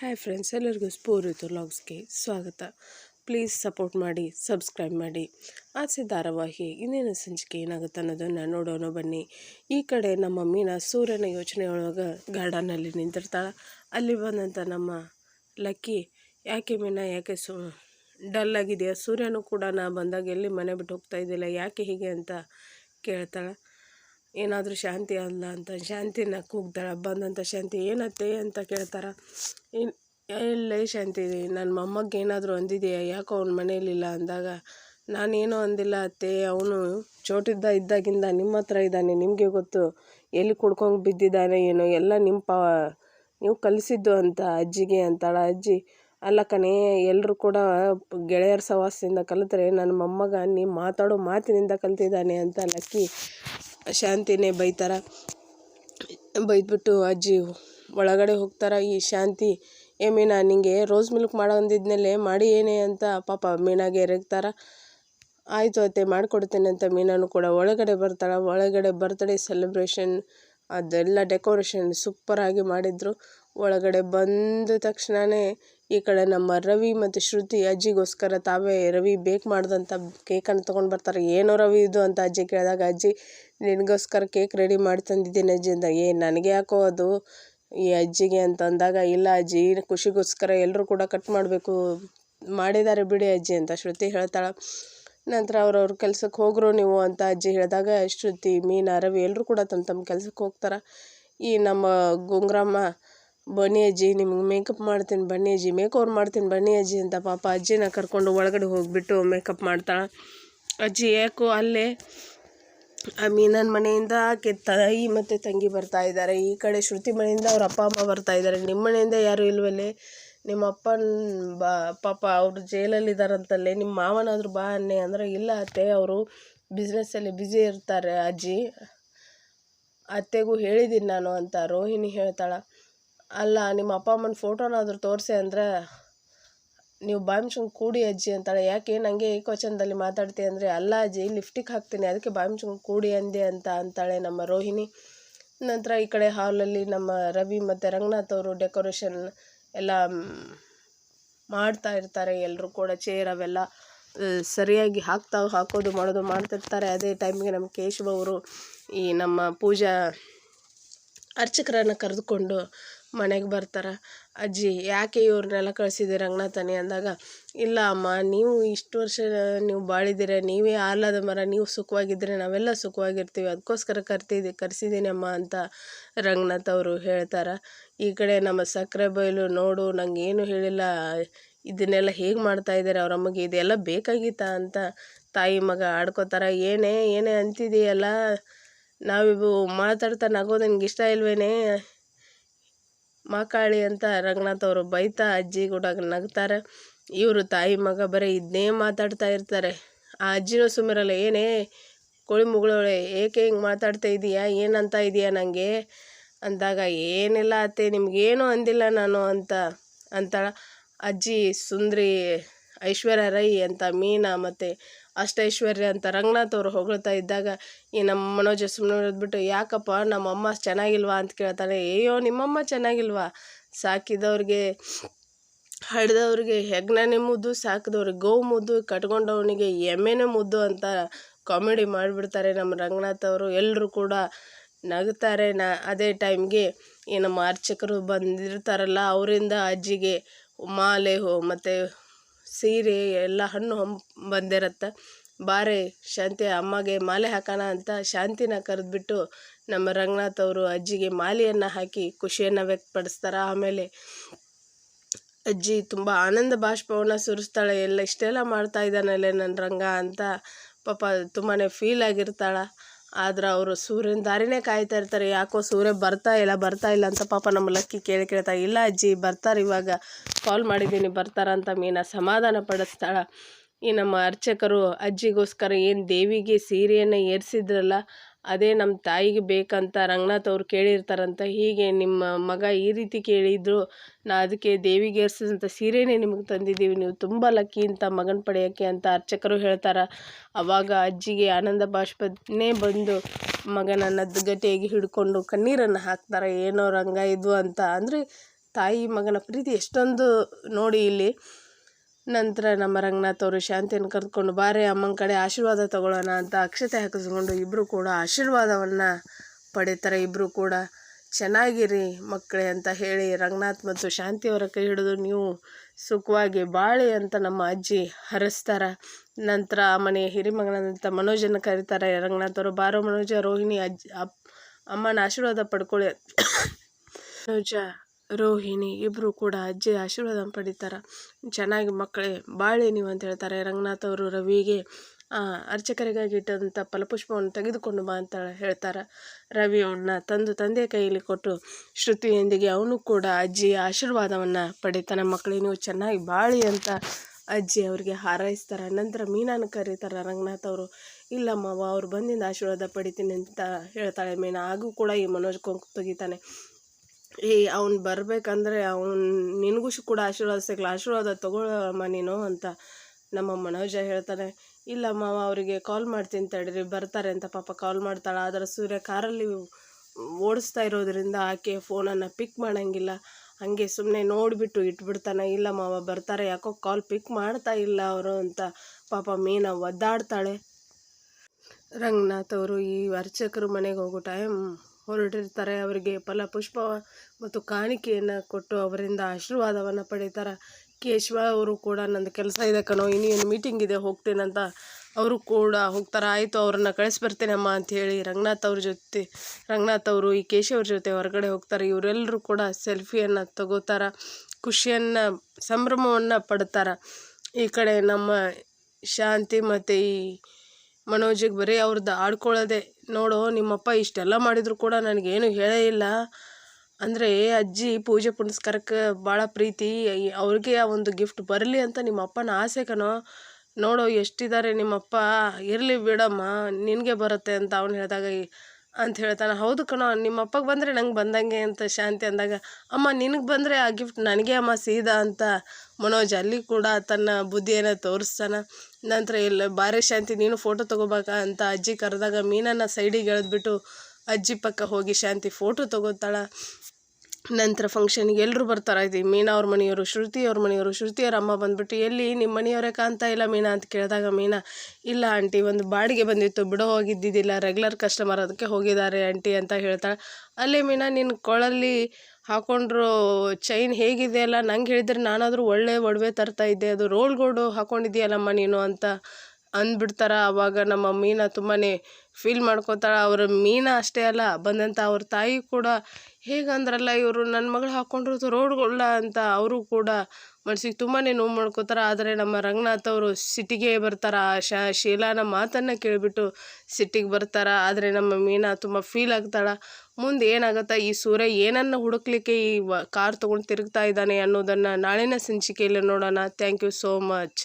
Hi friends, ಎಲ್ಲರಿಗೂ ಸ್ಫೂರಿತು ಲಾಗ್ಸ್ಗೆ ಸ್ವಾಗತ. Please support ಮಾಡಿ, ಸಬ್ಸ್ಕ್ರೈಬ್ ಮಾಡಿ. ಆಸೆ ಧಾರಾವಾಹಿ, ಇನ್ನೇನು ಸಂಚಿಕೆ ಏನಾಗುತ್ತೆ ಅನ್ನೋದನ್ನು ನೋಡೋಣ ಬನ್ನಿ. ಈ ಕಡೆ ನಮ್ಮ ಮೀನ ಸೂರ್ಯನ ಯೋಚನೆಯೊಳಗೆ ಒಳಗೆ ಗಾರ್ಡನ್ನಲ್ಲಿ ನಿಂತಿರ್ತಾಳೆ. ಅಲ್ಲಿ ಬಂದಂಥ ನಮ್ಮ ಲಕ್ಕಿ, ಯಾಕೆ ಮೀನ, ಯಾಕೆ ಸು, ಡಲ್ ಆಗಿದೆಯಾ? ಸೂರ್ಯನೂ ಕೂಡ ನಾ ಬಂದಾಗ ಎಲ್ಲಿ ಮನೆ ಬಿಟ್ಟು ಹೋಗ್ತಾ ಇದ್ದಿಲ್ಲ, ಯಾಕೆ ಹೀಗೆ? ಅಂತ ಕೇಳ್ತಾಳೆ. ಏನಾದರೂ ಶಾಂತಿ ಅಲ್ಲ ಅಂತ, ಶಾಂತಿನ ಕೂಗ್ತಾಳೆ ಬಂದಂಥ ಶಾಂತಿ ಏನತ್ತೆ ಅಂತ ಕೇಳ್ತಾರೆ. ಇನ್ ಎಲ್ಲೇ ಶಾಂತಿ ನನ್ನ ಮೊಮ್ಮಗ್ಗೆ ಏನಾದರೂ ಅಂದಿದೆಯಾ? ಯಾಕೋ ಅವ್ನ ಮನೆಯಲ್ಲಿಲ್ಲ ಅಂದಾಗ, ನಾನೇನೋ ಅಂದಿಲ್ಲ ಅತ್ತೆ, ಅವನು ಚೋಟಿದ್ದ ಇದ್ದಾಗಿಂದ ನಿಮ್ಮ ಹತ್ರ ಇದ್ದಾನೆ, ನಿಮಗೆ ಗೊತ್ತು, ಎಲ್ಲಿ ಕುಡ್ಕೊಂಡು ಬಿದ್ದಿದ್ದಾನೆ ಏನೋ, ಎಲ್ಲ ನಿಮ್ಮ ಪ, ನೀವು ಕಲಿಸಿದ್ದು ಅಂತ, ಅಜ್ಜಿಗೆ ಅಂತಾಳೆ ಅಜ್ಜಿ. ಅಲ್ಲ ಕಣೇ ಎಲ್ಲರೂ ಕೂಡ ಗೆಳೆಯರ ಸವಾಸದಿಂದ ಕಲಿತ್ರೆ ನನ್ನ ಮೊಮ್ಮಗ ನೀ ಮಾತಾಡೋ ಮಾತಿನಿಂದ ಕಲ್ತಿದ್ದಾನೆ ಅಂತ ಲಕ್ಕಿ ಶಾಂತಿನೇ ಬೈತಾರೆ. ಬೈದ್ಬಿಟ್ಟು ಅಜ್ಜಿ ಒಳಗಡೆ ಹೋಗ್ತಾರೆ, ಈ ಶಾಂತಿ, ಏ ಮೀನಾ, ನಿಂಗೆ ರೋಸ್ ಮಿಲ್ಕ್ ಮಾಡೋ ಅಂದಿದ್ಮೇಲೆ ಮಾಡಿ ಏನೇ ಅಂತ ಪಾಪ ಮೀನಾಗೆ ಎರಗ್ತಾರೆ. ಆಯಿತು ಅತ್ತೆ, ಮಾಡಿಕೊಡ್ತೇನೆ ಅಂತ ಮೀನಾನು ಕೂಡ ಒಳಗಡೆ ಬರ್ತಾಳೆ. ಒಳಗಡೆ ಬರ್ತಡೇ ಸೆಲೆಬ್ರೇಷನ್ ಅದೆಲ್ಲ ಡೆಕೋರೇಷನ್ ಸೂಪರಾಗಿ ಮಾಡಿದ್ರು. ಒಳಗಡೆ ಬಂದ ತಕ್ಷಣವೇ ಈ ಕಡೆ ನಮ್ಮ ರವಿ ಮತ್ತು ಶ್ರುತಿ ಅಜ್ಜಿಗೋಸ್ಕರ ತಾವೇ ರವಿ ಬೇಕ್ ಮಾಡಿದಂಥ ಕೇಕನ್ನು ತೊಗೊಂಡು ಬರ್ತಾರೆ. ಏನೋ ರವಿ ಇದು ಅಂತ ಅಜ್ಜಿ ಕೇಳಿದಾಗ, ಅಜ್ಜಿ, ನಿನಗೋಸ್ಕರ ಕೇಕ್ ರೆಡಿ ಮಾಡಿ ತಂದಿದ್ದೀನಿ ಅಜ್ಜಿ ಅಂದ. ಏ, ನನಗೆ ಯಾಕೋ ಅದು? ಈ ಅಜ್ಜಿಗೆ ಅಂತ ಅಂದಾಗ, ಇಲ್ಲ ಅಜ್ಜಿ, ಖುಷಿಗೋಸ್ಕರ ಎಲ್ಲರೂ ಕೂಡ ಕಟ್ ಮಾಡಬೇಕು. ಮಾಡಿದ್ದಾರೆ ಬಿಡಿ ಅಜ್ಜಿ ಅಂತ ಶ್ರುತಿ ಹೇಳ್ತಾಳೆ. ನಂತರ ಅವ್ರವ್ರ ಕೆಲ್ಸಕ್ಕೆ ಹೋಗ್ರು ನೀವು ಅಂತ ಅಜ್ಜಿ ಹೇಳಿದಾಗ, ಶ್ರುತಿ, ಮೀನಾ, ರವಿ ಎಲ್ಲರೂ ಕೂಡ ತಮ್ಮ ತಮ್ಮ ಕೆಲ್ಸಕ್ಕೆ ಹೋಗ್ತಾರೆ. ಈ ನಮ್ಮ ಗುಂಗ್ರಮ್ಮ ಬನ್ನಿ ಅಜ್ಜಿ, ನಿಮ್ಗೆ ಮೇಕಪ್ ಮಾಡ್ತೀನಿ, ಬನ್ನಿ ಅಜ್ಜಿ. ಮೇಕ್ ಓವರ್ ಮಾಡ್ತೀನಿ, ಬನ್ನಿ ಅಜ್ಜಿ ಅಂತ ಪಾಪ ಅಜ್ಜಿನ ಕರ್ಕೊಂಡು ಒಳಗಡೆ ಹೋಗಿಬಿಟ್ಟು ಮೇಕಪ್ ಮಾಡ್ತಾಳೆ ಅಜ್ಜಿ, ಯಾಕೋ ಅಲ್ಲೇ ಆ ಮೀನನ ಮನೆಯಿಂದ ಆಕೆ ತಾಯಿ ಮತ್ತು ತಂಗಿ ಬರ್ತಾ ಇದ್ದಾರೆ. ಈ ಕಡೆ ಶ್ರುತಿ ಮನೆಯಿಂದ ಅವ್ರ ಅಪ್ಪ, ಅಮ್ಮ ಬರ್ತಾ ಇದ್ದಾರೆ. ನಿಮ್ಮ ಮನೆಯಿಂದ ಯಾರು ಇಲ್ವಲ್ಲೇ? ನಿಮ್ಮ ಅಪ್ಪನ ಬಾ, ಪಾಪ ಅವರು ಜೈಲಲ್ಲಿ ಇದ್ದಾರಂತಲ್ಲೇ ನಿಮ್ಮ ಮಾವನಾದರೂ ಬಾ ಅನ್ನೆ. ಅಂದರೆ ಇಲ್ಲ ಅತ್ತೆ, ಅವರು ಬಿಸ್ನೆಸ್ಸಲ್ಲಿ ಬ್ಯುಸಿ ಇರ್ತಾರೆ ಅಜ್ಜಿ. ಅತ್ತೆಗೂ ಹೇಳಿದ್ದೀನಿ ನಾನು ಅಂತ. ರೋಹಿಣಿ ಹೇಳ್ತಾಳೆ ಅಲ್ಲ, ನಿಮ್ಮ ಅಪ್ಪ ಅಮ್ಮನ ಫೋಟೋನಾದರೂ ತೋರಿಸಿ ಅಂದರೆ ನೀವು ಬಾಯಿ ಮುಚ್ಕೊಂಡು ಕೂಡಿ ಅಜ್ಜಿ ಅಂತಾಳೆ. ಯಾಕೆ ನನಗೆ ಈ ಕ್ವಚನದಲ್ಲಿ ಮಾತಾಡ್ತೀಯ ಅಂದರೆ, ಅಲ್ಲ ಅಜ್ಜಿ ಲಿಫ್ಟಿಗೆ ಹಾಕ್ತೀನಿ, ಅದಕ್ಕೆ ಬಾಯಿ ಮುಚ್ಕೊಂಡು ಕೂಡಿ ಅಂದೆ ಅಂತ ಅಂತಾಳೆ ನಮ್ಮ ರೋಹಿಣಿ. ನಂತರ ಈ ಕಡೆ ಹಾಲಲ್ಲಿ ನಮ್ಮ ರವಿ ಮತ್ತು ರಂಗನಾಥ್ ಅವರು ಡೆಕೋರೇಷನ್ ಎಲ್ಲ ಮಾಡ್ತಾ ಇರ್ತಾರೆ ಎಲ್ಲರೂ ಕೂಡ. ಚೇರ್ ಅವೆಲ್ಲ ಸರಿಯಾಗಿ ಹಾಕ್ತಾ ಹಾಕೋದು ಮಾಡೋದು ಮಾಡ್ತಿರ್ತಾರೆ. ಅದೇ ಟೈಮಿಗೆ ನಮ್ಮ ಕೇಶವ ಅವರು ಈ ನಮ್ಮ ಪೂಜಾ ಅರ್ಚಕರನ್ನು ಕರೆದುಕೊಂಡು ಮನೆಗೆ ಬರ್ತಾರೆ, ಅಜ್ಜಿ, ಯಾಕೆ ಇವ್ರನ್ನೆಲ್ಲ ಕಳಿಸಿದೆ ರಂಗನಾಥನಿ? ಅಂದಾಗ, ಇಲ್ಲ ಅಮ್ಮ, ನೀವು ಇಷ್ಟು ವರ್ಷ ನೀವು ಬಾಳಿದ್ದೀರ, ನೀವೇ ಆಲದ ಮರ, ನೀವು ಸುಖವಾಗಿದ್ದರೆ ನಾವೆಲ್ಲ ಸುಖವಾಗಿರ್ತೀವಿ ಅದಕ್ಕೋಸ್ಕರ ಕರ್ತಿದ್ದೆ, ಕರೆಸಿದ್ದೀನಮ್ಮ ಅಂತ ರಂಗನಾಥ್ ಅವರು ಹೇಳ್ತಾರೆ. ಈ ಕಡೆ ನಮ್ಮ ಸಕ್ಕರೆ ಬಯಲು ನೋಡು, ನಂಗೆ ಏನು ಹೇಳಿಲ್ಲ, ಇದನ್ನೆಲ್ಲ ಹೇಗೆ ಮಾಡ್ತಾ ಇದ್ದಾರೆ ಅವ್ರ ಅಮ್ಮಗೆ, ಇದೆಲ್ಲ ಬೇಕಾಗಿತ್ತಾ ಅಂತ ತಾಯಿ ಮಗ ಆಡ್ಕೋತಾರ. ಏನೇ ಏನೇ ಅಂತಿದೆಯಲ್ಲ ನಾವಿಬ್ಬು ಮಾತಾಡ್ತಾ ನಗೋದು ನಿನ್ಗೆ ಇಷ್ಟ ಇಲ್ವೇನೆ? ಮಾಕಾಳಿ ಅಂತ ರಂಗನಾಥ್ ಅವರು ಬೈತಾ ಅಜ್ಜಿ ಕೂಡ ನಗ್ತಾರೆ. ಇವರು ತಾಯಿ ಮಗ ಬರೀ ಇದನ್ನೇ ಮಾತಾಡ್ತಾ ಇರ್ತಾರೆ. ಆ ಅಜ್ಜಿನೂ ಸುಮ್ಮಿರಲ್ಲ ಏನೇ ಕೋಳಿ ಮುಗಳೋಳೆ ಏಕೆ ಹಿಂಗೆ ಮಾತಾಡ್ತಾ ಇದೀಯಾ? ಏನಂತ ಇದೆಯಾ ನನಗೆ ಅಂದಾಗ, ಏನಿಲ್ಲ ಅತ್ತೆ, ನಿಮಗೇನು ಅಂದಿಲ್ಲ ನಾನು ಅಂತ, ಅಂತಾಳ. ಅಜ್ಜಿ, ಸುಂದ್ರಿ, ಐಶ್ವರ್ಯ ರೈ ಅಂತ ಮೀನಾ ಮತ್ತು ಅಷ್ಟೈಶ್ವರ್ಯ ಅಂತ ರಂಗನಾಥ್ ಅವರು ಹೊಗಳ್ತಾ ಇದ್ದಾಗ, ಈ ನಮ್ಮ ಮನೋಜ ಸುಮ್ಮನೆ ಹೋದ್ಬಿಟ್ಟು ಯಾಕಪ್ಪ ನಮ್ಮಮ್ಮ ಚೆನ್ನಾಗಿಲ್ವಾ? ಅಂತ ಕೇಳ್ತಾನೆ ಅಯ್ಯೋ, ನಿಮ್ಮಮ್ಮ ಚೆನ್ನಾಗಿಲ್ವಾ? ಸಾಕಿದವ್ರಿಗೆ, ಹಡ್ದವ್ರಿಗೆ ಹೆಗ್ನೇ ಮುದ್ದು, ಸಾಕಿದವ್ರಿಗೆ ಗೋವು ಮುದ್ದು, ಕಟ್ಕೊಂಡವನಿಗೆ ಎಮ್ಮೆನೇ ಮುದ್ದು ಅಂತ ಕಾಮಿಡಿ ಮಾಡಿಬಿಡ್ತಾರೆ ನಮ್ಮ ರಂಗನಾಥ್ ಅವರು. ಎಲ್ಲರೂ ಕೂಡ ನಗ್ತಾರೆ. ನ, ಅದೇ ಟೈಮ್ಗೆ ಈ ನಮ್ಮ ಅರ್ಚಕರು ಬಂದಿರ್ತಾರಲ್ಲ, ಅವರಿಂದ ಅಜ್ಜಿಗೆ ಮಾಲೆ ಹೋ, ಮತ್ತು ಸೀರೆ ಎಲ್ಲ ಹಣ್ಣು ಹಂಪ್ ಬಂದಿರತ್ತೆ. ಬಾರೆ, ಶಾಂತಿ ಅಮ್ಮಗೆ ಮಾಲೆ ಹಾಕೋಣ ಅಂತ ಶಾಂತಿನ ಕರೆದ್ಬಿಟ್ಟು ನಮ್ಮ ರಂಗನಾಥ್ ಅವರು ಅಜ್ಜಿಗೆ ಮಾಲೆಯನ್ನು ಹಾಕಿ ಖುಷಿಯನ್ನು ವ್ಯಕ್ತಪಡಿಸ್ತಾರೆ. ಆಮೇಲೆ ಅಜ್ಜಿ ತುಂಬ ಆನಂದ ಬಾಷ್ಪವನ್ನು ಸುರಿಸ್ತಾಳೆ. ಎಲ್ಲ ಇಷ್ಟೆಲ್ಲ ಮಾಡ್ತಾ ಇದ್ದಾನಲ್ಲೇ ನನ್ನ ರಂಗ ಅಂತ. ಪಾಪ ತುಂಬಾ ಫೀಲ್ ಆಗಿರ್ತಾಳೆ. ಆದ್ರೆ ಅವರು ಸೂರ್ಯನ ದಾರಿನೇ ಕಾಯ್ತಾ ಇರ್ತಾರೆ. ಯಾಕೋ ಸೂರ್ಯ ಬರ್ತಾ ಇಲ್ಲ ಬರ್ತಾ ಇಲ್ಲ ಅಂತ ಪಾಪ ನಮ್ಮ ಲಕ್ಕಿ ಕೇಳಿ ಕೇಳ್ತಾ, ಇಲ್ಲ ಅಜ್ಜಿ, ಬರ್ತಾರೆ ಇವಾಗ. ಕಾಲ್ ಮಾಡಿದ್ದೀನಿ ಬರ್ತಾರಂತ ಮೀನ ಸಮಾಧಾನ ಪಡಿಸ್ತಾಳೆ. ಈ ನಮ್ಮ ಅರ್ಚಕರು ಅಜ್ಜಿಗೋಸ್ಕರ ಏನು ದೇವಿಗೆ ಸೀರೆಯನ್ನು ಏರಿಸಿದ್ರಲ್ಲ ಅದೇ ನಮ್ಮ ತಾಯಿಗೆ ಬೇಕಂತ ರಂಗನಾಥ್ ಅವ್ರು ಕೇಳಿರ್ತಾರಂತ, ಹೀಗೆ ನಿಮ್ಮ ಮಗ ಈ ರೀತಿ ಕೇಳಿದ್ರು, ನಾ ಅದಕ್ಕೆ ದೇವಿಗೆ ಏರ್ಸಿದಂಥ ಸೀರೆನೇ ನಿಮಗೆ ತಂದಿದ್ದೀವಿ, ನೀವು ತುಂಬ ಲಕ್ಕಿ ಅಂತ ಮಗನ ಪಡೆಯೋಕ್ಕೆ ಅಂತ ಅರ್ಚಕರು ಹೇಳ್ತಾರೆ. ಅವಾಗ ಅಜ್ಜಿಗೆ ಆನಂದ ಬಾಷ್ಪನೇ ಬಂದು ಮಗನನ್ನು ಗಟ್ಟಿಯಾಗಿ ಹಿಡ್ಕೊಂಡು ಕಣ್ಣೀರನ್ನು ಹಾಕ್ತಾರೆ, ಏನೋ ರಂಗ ಇದು ಅಂತ. ಅಂದರೆ ತಾಯಿ ಮಗನ ಪ್ರೀತಿ ಎಷ್ಟೊಂದು ನೋಡಿ ಇಲ್ಲಿ. ನಂತರ ನಮ್ಮ ರಂಗನಾಥ್ ಅವರು ಶಾಂತಿಯನ್ನು ಕರೆದುಕೊಂಡು, ಬಾರಿ, ಅಮ್ಮನ ಕಡೆ ಆಶೀರ್ವಾದ ತಗೊಳ್ಳೋಣ ಅಂತ ಅಕ್ಷತೆ ಹಾಕಿಸ್ಕೊಂಡು ಇಬ್ಬರು ಕೂಡ ಆಶೀರ್ವಾದವನ್ನು ಪಡೀತಾರೆ. ಇಬ್ಬರು ಕೂಡ, ಚೆನ್ನಾಗಿರಿ ಮಕ್ಕಳೇ ಅಂತ ಹೇಳಿ ರಂಗನಾಥ್ ಮತ್ತು ಶಾಂತಿಯವರ ಕೈ ಹಿಡಿದು, ನೀವು ಸುಖವಾಗಿ ಬಾಳಿ ಅಂತ ನಮ್ಮ ಅಜ್ಜಿ ಹರಿಸ್ತಾರೆ. ನಂತರ ಆ ಮನೆಯ ಹಿರಿಮಗಳಂತ ಮನೋಜನ್ನು ಕರೀತಾರೆ. ರಂಗನಾಥ್ ಅವರು, ಬಾರೋ ಮನೋಜ, ರೋಹಿಣಿ, ಅಜ್ಜಿ ಅಮ್ಮನ ಆಶೀರ್ವಾದ ಪಡ್ಕೊಳ್ಳಿ. ಮನೋಜ ರೋಹಿಣಿ ಇಬ್ಬರೂ ಕೂಡ ಅಜ್ಜಿ ಆಶೀರ್ವಾದ ಪಡಿತಾರೆ. ಚೆನ್ನಾಗಿ ಮಕ್ಕಳೇ, ಬಾಳಿ ನೀವು ಅಂತ ಹೇಳ್ತಾರೆ. ರಂಗನಾಥ್ ಅವರು ರವಿಗೆ ಅರ್ಚಕರಿಗಾಗಿ ಇಟ್ಟಂಥ ಫಲಪುಷ್ಪವನ್ನು ತೆಗೆದುಕೊಂಡು ಬಾ ಅಂತ ಹೇಳ್ತಾರೆ. ರವಿ ಅವನ್ನ ತಂದು ತಂದೆ ಕೈಯಲ್ಲಿ ಕೊಟ್ಟು ಶ್ರುತಿಯೊಂದಿಗೆ ಅವನು ಕೂಡ ಅಜ್ಜಿಯ ಆಶೀರ್ವಾದವನ್ನು ಪಡಿತಾನೆ. ಮಕ್ಕಳೇ, ನೀವು ಚೆನ್ನಾಗಿ ಬಾಳಿ ಅಂತ ಅಜ್ಜಿ ಅವರಿಗೆ ಹಾರೈಸ್ತಾರೆ. ನಂತರ ಮೀನಾನ ಕರೀತಾರೆ ರಂಗನಾಥ್ ಅವರು, ಇಲ್ಲ ಮಾವ, ಅವ್ರು ಬಂದಿಂದ ಆಶೀರ್ವಾದ ಪಡಿತೀನಿ ಅಂತ ಹೇಳ್ತಾಳೆ ಮೀನಾ. ಆಗೂ ಕೂಡ ಈ ಮನೋಜ್ ಕೊಂಕು ತೆಗಿತಾನೆ. ಏ, ಅವ್ನು ಬರಬೇಕಂದ್ರೆ ಅವ್ನು ನಿನಗೂ ಕೂಡ ಆಶೀರ್ವಾದ ಸಿಗಲ್ಲ ಆಶೀರ್ವಾದ ತಗೊಳ್ಳಮ್ಮ ನೀನು ಅಂತ ನಮ್ಮ ಮನೋಜ ಹೇಳ್ತಾನೆ. ಇಲ್ಲ ಮಾವ, ಅವರಿಗೆ ಕಾಲ್ ಮಾಡ್ತೀನಿ ತಡೀರಿ, ಬರ್ತಾರೆ ಅಂತ ಪಾಪ ಕಾಲ್ ಮಾಡ್ತಾಳೆ. ಆದರೆ ಸೂರ್ಯ ಕಾರಲ್ಲಿ ಓಡಿಸ್ತಾ ಇರೋದ್ರಿಂದ ಆಕೆ ಫೋನನ್ನು ಪಿಕ್ ಮಾಡಂಗಿಲ್ಲ. ಹಾಗೆ ಸುಮ್ಮನೆ ನೋಡಿಬಿಟ್ಟು ಇಟ್ಬಿಡ್ತಾನೆ. ಇಲ್ಲ ಮಾವ, ಬರ್ತಾರೆ. ಯಾಕೋ ಕಾಲ್ ಪಿಕ್ ಮಾಡ್ತಾ ಇಲ್ಲ ಅವರು ಅಂತ ಪಾಪ ಮೀನಾ ಒದ್ದಾಡ್ತಾಳೆ. ರಂಗನಾಥ್ ಅವರು ಈ ಅರ್ಚಕರು ಮನೆಗೆ ಹೋಗೋ ಟೈಮ್ ಹೊರಟಿರ್ತಾರೆ. ಅವರಿಗೆ ಫಲ, ಪುಷ್ಪ ಮತ್ತು ಕಾಣಿಕೆಯನ್ನು ಕೊಟ್ಟು ಅವರಿಂದ ಆಶೀರ್ವಾದವನ್ನು ಪಡೀತಾರೆ. ಕೇಶವ ಅವರು ಕೂಡ, ನಂದು ಕೆಲಸ ಇದೆ ಕಣೋ ಇನ್ನೇನು ಮೀಟಿಂಗ್ ಇದೆ ಹೋಗ್ತೇನಂತ ಅವರು ಕೂಡ ಹೋಗ್ತಾರೆ. ಆಯಿತು, ಅವ್ರನ್ನ ಕಳಿಸ್ಬರ್ತೇನಮ್ಮ ಅಂಥೇಳಿ ರಂಗನಾಥ್ ಅವ್ರ ಜೊತೆ, ರಂಗನಾಥ್ ಅವರು ಈ ಕೇಶವ್ರ ಜೊತೆ ಹೊರಗಡೆ ಹೋಗ್ತಾರೆ. ಇವರೆಲ್ಲರೂ ಕೂಡ ಸೆಲ್ಫಿಯನ್ನು ತಗೋತಾರೆ, ಖುಷಿಯನ್ನು, ಸಂಭ್ರಮವನ್ನು ಪಡ್ತಾರೆ. ಈ ಕಡೆ ನಮ್ಮ ಶಾಂತಿ ಮತ್ತು ಈ ಮನೋಜಿಗೆ ಬರೀ ಅವ್ರದ್ದು ಆಡ್ಕೊಳ್ಳೋದೆ ನೋಡು, ನಿಮ್ಮಪ್ಪ ಇಷ್ಟೆಲ್ಲ ಮಾಡಿದ್ರು ಕೂಡ ನನಗೇನು ಹೇಳೇ ಇಲ್ಲ. ಅಂದರೆ ಅಜ್ಜಿ, ಪೂಜೆ ಪುನಸ್ಕಾರಕ್ಕೆ ಭಾಳ ಪ್ರೀತಿ. ಅವ್ರಿಗೆ ಆ ಒಂದು ಗಿಫ್ಟ್ ಬರಲಿ ಅಂತ ನಿಮ್ಮಪ್ಪನ ಆಸೆ ಕಣೋ. ನೋಡು ಎಷ್ಟಿದ್ದಾರೆ ನಿಮ್ಮಪ್ಪ. ಇರಲಿ ಬಿಡಮ್ಮ, ನಿನಗೆ ಬರುತ್ತೆ ಅಂತ ಅವ್ನು ಹೇಳಿದಾಗ ಅಂತ ಹೇಳ್ತಾನೆ. ಹೌದು ಕಣೋ ನಿಮ್ಮ ಅಪ್ಪಗೆ ಬಂದರೆ ನಂಗೆ ಬಂದಂಗೆ ಅಂತ ಶಾಂತಿ ಅಂದಾಗ, ಅಮ್ಮ ನಿನಗೆ ಬಂದರೆ ಆ ಗಿಫ್ಟ್ ನನಗೆ ಅಮ್ಮ ಸೀದಾ ಅಂತ ಮನೋಜ್ ಅಲ್ಲಿ ಕೂಡ ತನ್ನ ಬುದ್ಧಿಯನ್ನು ತೋರಿಸ್ತಾನೆ. ನಂತರ ಇಲ್ಲ ಭಾರಿ ಶಾಂತಿ, ನೀನು ಫೋಟೋ ತಗೋಬೇಕಾ? ಅಂತ ಅಜ್ಜಿ ಕರೆದಾಗ ಮೀನನ್ನು ಸೈಡಿಗೆ ಎಳೆದ್ಬಿಟ್ಟು ಅಜ್ಜಿ ಪಕ್ಕ ಹೋಗಿ ಶಾಂತಿ ಫೋಟೋ ತಗೋತಾಳೆ. ನಂತರ ಫಂಕ್ಷನ್ಗೆ ಎಲ್ಲರೂ ಬರ್ತಾರೆ? ಇದು ಮೀನಾ ಅವ್ರ ಮನೆಯವರು, ಶ್ರುತಿ ಅವ್ರ ಮನೆಯವರು, ಶ್ರುತಿ ಅವ್ರ ಅಮ್ಮ ಬಂದ್ಬಿಟ್ಟು, ಎಲ್ಲಿ ನಿಮ್ಮ ಮನೆಯವರೇ ಕಾಣ್ತಾ ಇಲ್ಲ ಮೀನಾ ಅಂತ ಕೇಳಿದಾಗ ಮೀನಾ, ಇಲ್ಲ ಆಂಟಿ, ಒಂದು ಬಾಡಿಗೆ ಬಂದಿತ್ತು, ಬಿಡೋ ಹೋಗಿದ್ದಿದ್ದಿಲ್ಲ ರೆಗ್ಯುಲರ್ ಕಸ್ಟಮರ್ ಅದಕ್ಕೆ ಹೋಗಿದ್ದಾರೆ ಆಂಟಿ ಅಂತ ಹೇಳ್ತಾಳೆ. ಅಲ್ಲೇ ಮೀನಾ ನಿನ್ನ ಕೊಳಲ್ಲಿ ಹಾಕೊಂಡ್ರು ಚೈನ್ ಹೇಗಿದೆ ಅಲ್ಲ? ನಂಗೆ ಹೇಳಿದ್ರೆ ನಾನಾದರೂ ಒಳ್ಳೆ ಒಡವೆ ತರ್ತಾ ಇದ್ದೆ, ಅದು ರೋಲ್ ಗೋಲ್ಡು ಹಾಕೊಂಡಿದ್ದೀಯಲ್ಲಮ್ಮ ನೀನು ಅಂತ ಅಂದ್ಬಿಡ್ತಾರ. ಅವಾಗ ನಮ್ಮ ಮೀನಾ ತುಂಬಾ ಫೀಲ್ ಮಾಡ್ಕೋತಾಳೆ. ಅವ್ರ ಮೀನಾ ಅಷ್ಟೇ ಅಲ್ಲ ಬಂದಂಥ ಅವ್ರ ತಾಯಿ ಕೂಡ ಹೇಗಂದ್ರಲ್ಲ ಇವರು ನನ್ನ ಮಗಳು ಹಾಕ್ಕೊಂಡಿರೋದು ರೋಡ್ಗಳ ಅಂತ ಅವರು ಕೂಡ ಮನ್ಸಿಗೆ ತುಂಬಾ ನೋವು ಮಾಡ್ಕೋತಾರೆ. ಆದರೆ ನಮ್ಮ ರಂಗನಾಥ್ ಅವರು ಸಿಟಿಗೆ ಬರ್ತಾರೆ. ಶಾ, ಶೀಲಾನ ಮಾತನ್ನು ಕೇಳಿಬಿಟ್ಟು ಸಿಟಿಗೆ ಬರ್ತಾರೆ. ಆದರೆ ನಮ್ಮ ಮೀನಾ ತುಂಬ ಫೀಲ್ ಆಗ್ತಾಳೆ. ಮುಂದೆ ಏನಾಗುತ್ತೆ? ಈ ಸೂರ್ಯ ಏನನ್ನು ಹುಡುಕ್ಲಿಕ್ಕೆ ಈ ಕಾರ್ ತೊಗೊಂಡು ತಿರುಗ್ತಾ ಇದ್ದಾನೆ ಅನ್ನೋದನ್ನು ನಾಳಿನ ಸಂಚಿಕೆಯಲ್ಲಿ ನೋಡೋಣ. Thank you so much